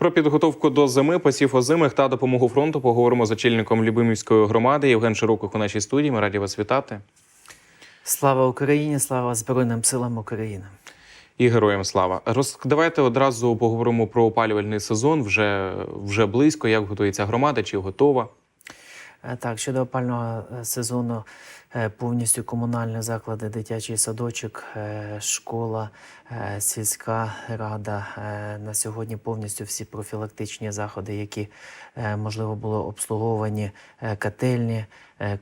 Про підготовку до зими, посів озимих та допомогу фронту поговоримо з очільником Любимівської громади Євген Широких у нашій студії. Ми раді вас вітати. Слава Україні, слава Збройним силам України. І героям слава. Роз... Давайте одразу поговоримо про опалювальний сезон. Вже вже близько. Як готується громада? Чи готова? Е, Так, щодо опального е, сезону, е, повністю комунальні заклади, дитячий садочок, школа, сільська рада на сьогодні повністю всі профілактичні заходи, які можливо було обслуговані, котельні,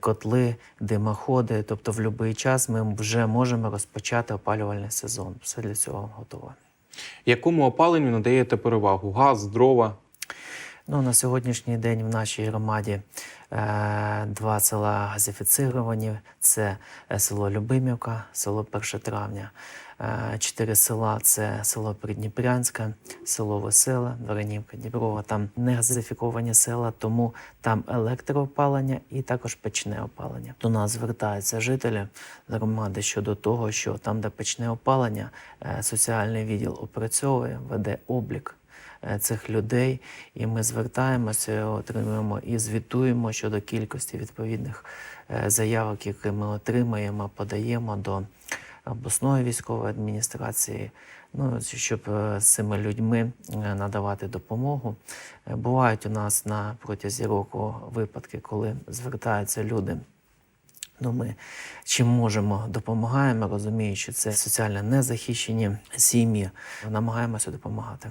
котли, димоходи. Тобто, в будь-який час ми вже можемо розпочати опалювальний сезон. Все для цього готове. Якому опаленню надаєте перевагу? Газ, дрова? Ну, на сьогоднішній день в нашій громаді е, два села газифіцировані. Це е, село Любимівка, село 1 травня. Е, чотири села це село Придніпрянське, село Веселе, Воронівка, Діброва. Там не газифіковані села, тому там електроопалення і також печне опалення. До нас звертаються жителі громади щодо того, що там, де печне опалення, е, соціальний відділ опрацьовує, веде облік цих людей, і ми звертаємося, отримуємо і звітуємо щодо кількості відповідних е, заявок, які ми отримаємо, подаємо до обласної військової адміністрації. Ну, щоб е, з цими людьми е, надавати допомогу. Е, Бувають у нас на протязі року випадки, коли звертаються люди. Ну, ми чим можемо допомагаємо, розуміючи, це соціально незахищені сім'ї. Намагаємося допомагати.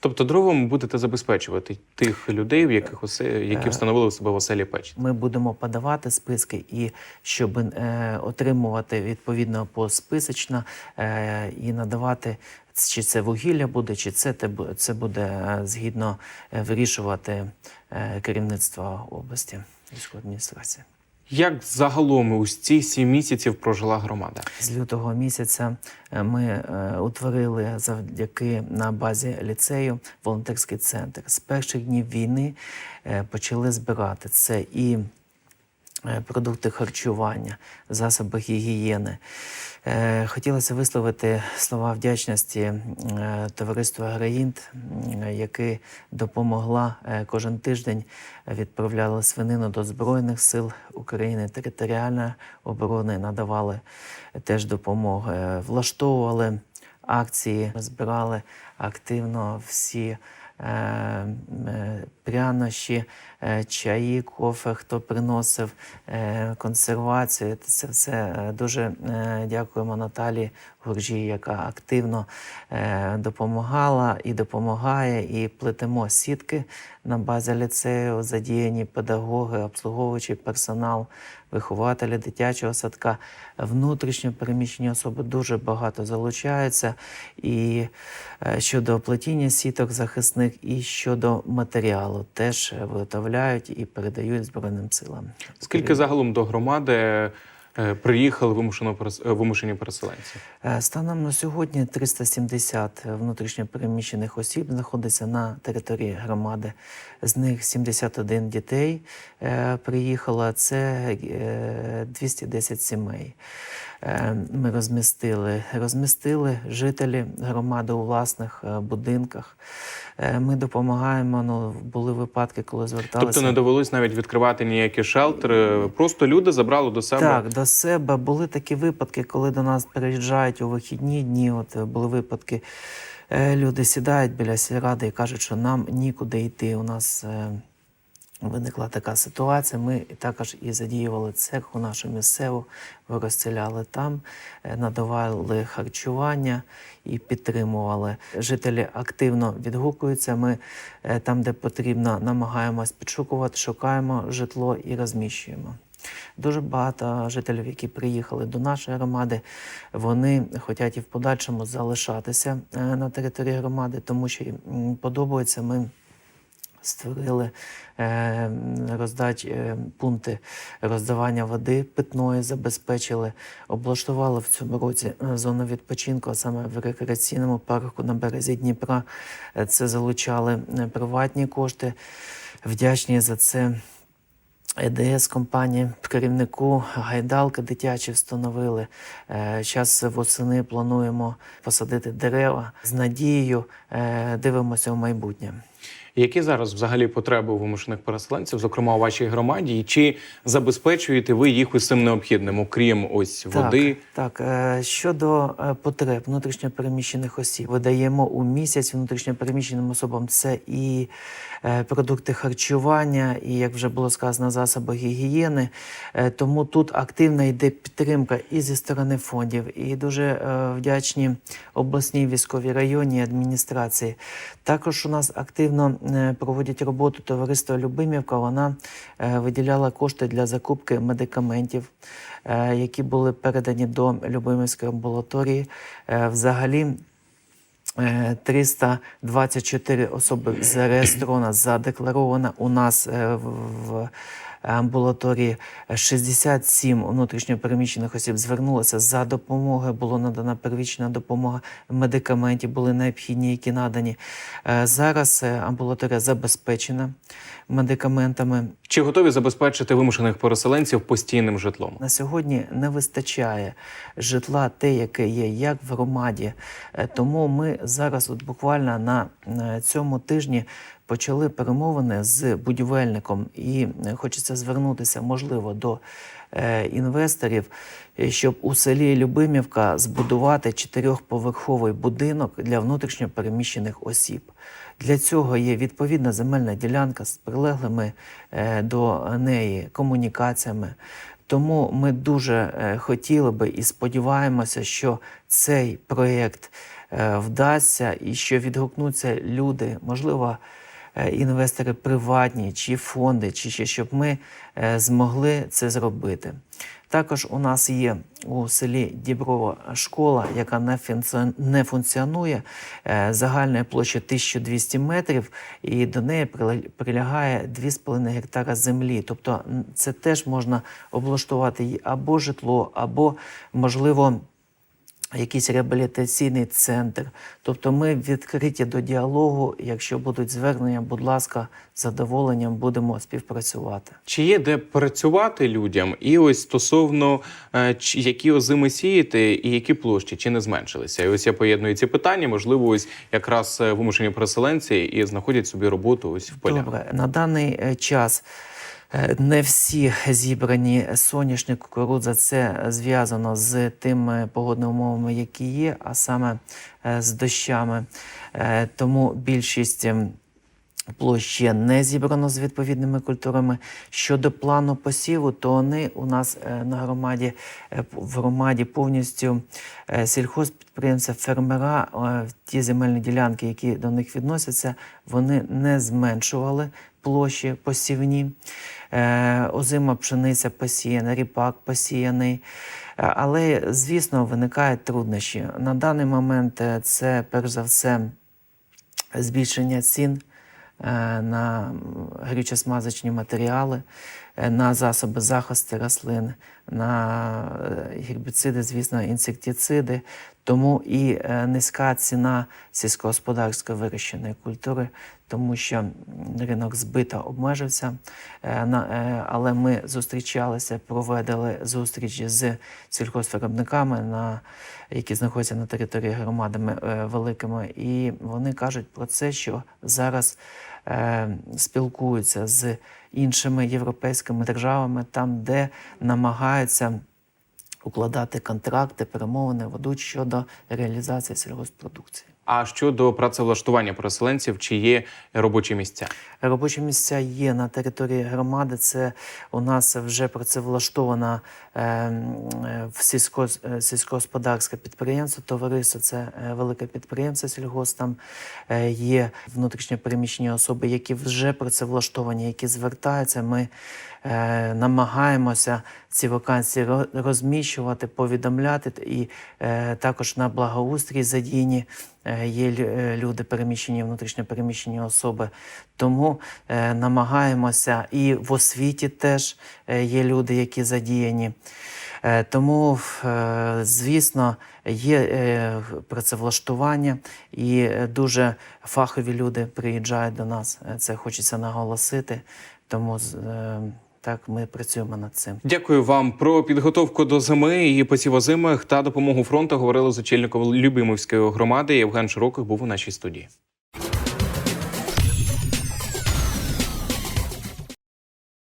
Тобто дровами будете забезпечувати тих людей, в яких осе... які встановили себе в оселі печ. Ми будемо подавати списки, і щоб е, отримувати відповідно посписочно е, і надавати, чи це вугілля буде, чи це, це буде е, згідно е, вирішувати е, керівництво області військової адміністрації. Як загалом ось ці сім місяців прожила громада? З лютого місяця е, ми е, утворили завдяки на базі ліцею волонтерський центр. З перших днів війни е, почали збирати це і продукти харчування, засоби гігієни. Е, Хотілося висловити слова вдячності е, товариству Аграїнт, яке допомогла е, кожен тиждень відправляли свинину до Збройних сил України, територіальної оборони надавали теж допомогу, Е, влаштовували акції, збирали активно всі. Прянощі, е, чаї, кофе, хто приносив е, консервацію. Це все е, дуже дякуємо Наталі Гуржі, яка активно е, допомагала і допомагає. І плетемо сітки на базі ліцею, задіяні педагоги, обслуговуючий персонал, вихователі дитячого садка, внутрішньо переміщені особи дуже багато залучаються. І е, щодо плетіння сіток захисних, і щодо матеріалу теж виготовляють і передають Збройним силам. Скільки загалом до громади приїхали вимушено е, вимушені переселенці? Е, Станом на сьогодні 370 внутрішньопереміщених осіб знаходиться на території громади. З них 71 дітей е, приїхало. Це е, 210 сімей. Е, Ми розмістили, розмістили жителі громади у власних е, будинках. Е, Ми допомагаємо. Ну були випадки, коли зверталися. Тобто не довелось навіть відкривати ніякі шелтери. Просто люди забрали до себе. Так, до себе були такі випадки, коли до нас приїжджають у вихідні дні. От були випадки, люди сідають біля сільради і кажуть, що нам нікуди йти. У нас виникла така ситуація. Ми також і задіювали церкву нашу місцеву, розціляли там, е, надавали харчування і підтримували. Жителі активно відгукуються. Ми е, там, де потрібно, намагаємось підшукувати, шукаємо житло і розміщуємо. Дуже багато жителів, які приїхали до нашої громади, вони хочуть і в подальшому залишатися е, на території громади, тому що їм подобається. Ми створили е, роздач, е, пункти роздавання води питної, забезпечили, облаштували в цьому році е, зону відпочинку, а саме в рекреаційному парку на березі Дніпра. Це залучали приватні кошти. Вдячні за це ЕДС компанії керівнику гайдалки дитячі встановили. Зараз восени плануємо посадити дерева з надією, дивимося в майбутнє. Які зараз взагалі потреби вимушених переселенців, зокрема у вашій громаді, і чи забезпечуєте ви їх усім необхідним, окрім ось води? Так, так. е, щодо е, потреб внутрішньопереміщених осіб, видаємо у місяць внутрішньопереміщеним особам це і е, продукти харчування, і як вже було сказано, засоби гігієни. Тому тут активно йде підтримка і зі сторони фондів, і дуже вдячні обласній військовій районній адміністрації. Також у нас активно проводять роботу товариства Любимівка. Вона е, виділяла кошти для закупки медикаментів, е, які були передані до Любимівської амбулаторії. Е, Взагалі. е, 324 особи зареєстровано, задекларовано у нас е, в амбулаторії. 67 внутрішньопереміщених осіб звернулося за допомогою. Було надана первічна допомога медикаментів, були необхідні, які надані. Е, Зараз е, амбулаторія забезпечена медикаментами. Чи готові забезпечити вимушених переселенців постійним житлом? На сьогодні не вистачає житла, те, яке є, як в громаді. Е, Тому ми зараз, от буквально на цьому тижні, почали перемовини з будівельником, і е, хочеться звернутися, можливо, до е, інвесторів, е, щоб у селі Любимівка збудувати чотирьохповерховий будинок для внутрішньопереміщених осіб. Для цього є відповідна земельна ділянка з прилеглими до неї комунікаціями. Тому ми дуже хотіли би і сподіваємося, що цей проєкт вдасться і що відгукнуться люди, можливо, інвестори приватні чи фонди, чи ще щоб ми е, змогли це зробити. Також у нас є у селі Діброва школа, яка не функціон- функціонує е, загальної площі 1200 метрів, і до неї прилягає 2,5 гектара землі. Тобто це теж можна облаштувати або житло, або можливо. Якийсь реабілітаційний центр. Тобто ми відкриті до діалогу. Якщо будуть звернення, будь ласка, з задоволенням будемо співпрацювати. Чи є де працювати людям? І ось стосовно е, які озими сіяти і які площі, чи не зменшилися? І ось я поєдную ці питання. Можливо, ось якраз е, вимушені переселенці і знаходять собі роботу ось в полях. Добре, на даний е, час не всі зібрані соняшник, кукурудза. Це зв'язано з тими погодними умовами, які є, а саме е, з дощами. Е, Тому більшість. Площ ще не зібрано з відповідними культурами. Щодо плану посіву, то вони у нас е, на громаді е, в громаді повністю е, сільхозпідприємця, фермера, ті земельні ділянки, які до них відносяться, вони не зменшували площі посівні. Озима пшениця посіяна, ріпак посіяний. Але, звісно, виникають труднощі. На даний момент це перш за все збільшення цін на горючосмазочні матеріали, е, на засоби захисту рослин, на е, гербіциди, звісно, інсектициди. Тому і е, низька ціна сільськогосподарської вирощеної культури, тому що ринок збита обмежився. Е, е, Але ми зустрічалися, проведали зустрічі з сільхозвиробниками, на, які знаходяться на території громадами е, великими, і вони кажуть про це, що зараз е, спілкуються з іншими європейськими державами, там, де намагаються укладати контракти, перемовини ведуть щодо реалізації сільгоспродукції. А щодо працевлаштування переселенців, чи є робочі місця? Робочі місця є на території громади. Це у нас вже працевлаштовано е, е, сільсько, е, сільськогосподарське підприємство. Товариство це е, велике підприємство сільгос. Там є внутрішньо переміщені особи, які вже працевлаштовані, які звертаються. Ми е, намагаємося ці вакансії розміщувати, повідомляти і е, також на благоустрій задіяні е, є люди, переміщені, внутрішньо переміщені особи. Тому намагаємося і в освіті теж є люди, які задіяні. Тому, звісно, є працевлаштування, і дуже фахові люди приїжджають до нас. Це хочеться наголосити. Тому так ми працюємо над цим. Дякую вам про підготовку до зими і посів озимих та допомогу фронту. Говорили з очільником Любимовської громади. Євген Широких був у нашій студії.